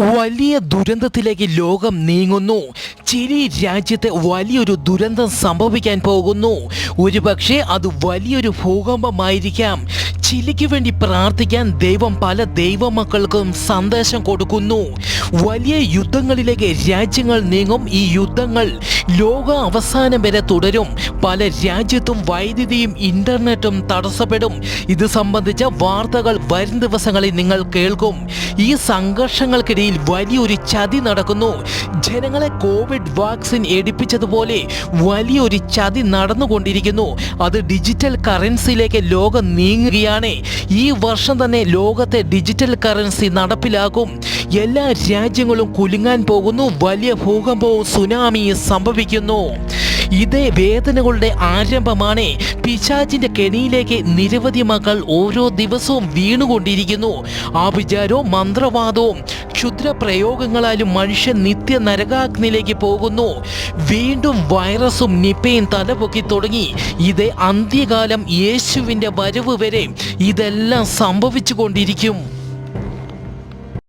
വലിയ ദുരന്തത്തിലേക്ക് ലോകം നീങ്ങുന്നു. ചിലി രാജ്യത്തെ വലിയൊരു ദുരന്തം സംഭവിക്കാൻ പോകുന്നു. ഒരുപക്ഷെ അത് വലിയൊരു ഭൂകമ്പമായിരിക്കാം. ചിലിക്ക് വേണ്ടി പ്രാർത്ഥിക്കാൻ ദൈവം പല ദൈവമക്കൾക്കും സന്ദേശം കൊടുക്കുന്നു. വലിയ യുദ്ധങ്ങളിലേക്ക് രാജ്യങ്ങൾ നീങ്ങും. ഈ യുദ്ധങ്ങൾ ലോക അവസാനം വരെ തുടരും. പല രാജ്യത്തും വൈദ്യുതിയും ഇന്റർനെറ്റും തടസ്സപ്പെടും. ഇത് സംബന്ധിച്ച വാർത്തകൾ വരും ദിവസങ്ങളിൽ നിങ്ങൾ കേൾക്കും. ഈ സംഘർഷങ്ങൾക്കിടയിൽ വലിയൊരു ചതി നടക്കുന്നു. ജനങ്ങളെ കോവിഡ് വാക്സിൻ എടുപ്പിച്ചതുപോലെ വലിയൊരു ചതി നടന്നുകൊണ്ടിരിക്കുന്നു. അത് ഡിജിറ്റൽ കറൻസിയിലേക്ക് ലോകം നീങ്ങുകയാണ്. ഈ വർഷം തന്നെ ലോകത്തെ ഡിജിറ്റൽ കറൻസി നടപ്പിലാകും എല്ലാ രാജ്യങ്ങളും കുലുങ്ങാൻ പോകുന്നു. വലിയ ഭൂകമ്പവും സുനാമിയും സംഭവിക്കുന്നു. ഇതേ വേദനകളുടെ ആരംഭമാണ് പിശാചിന്റെ കെണിയിലേക്ക് നിരവധി മക്കൾ ഓരോ ദിവസവും വീണുകൊണ്ടിരിക്കുന്നു. ആ വിചാരവും മന്ത്രവാദവും ക്ഷുദ്ര പ്രയോഗങ്ങളാലും മനുഷ്യൻ നിത്യ നരകാഗ്നിയിലേക്ക് പോകുന്നു. വീണ്ടും വൈറസും നിപ്പയും തലപൊക്കി തുടങ്ങി. ഇത് അന്ത്യകാലം യേശുവിന്റെ വരവ് വരെ ഇതെല്ലാം സംഭവിച്ചു കൊണ്ടിരിക്കും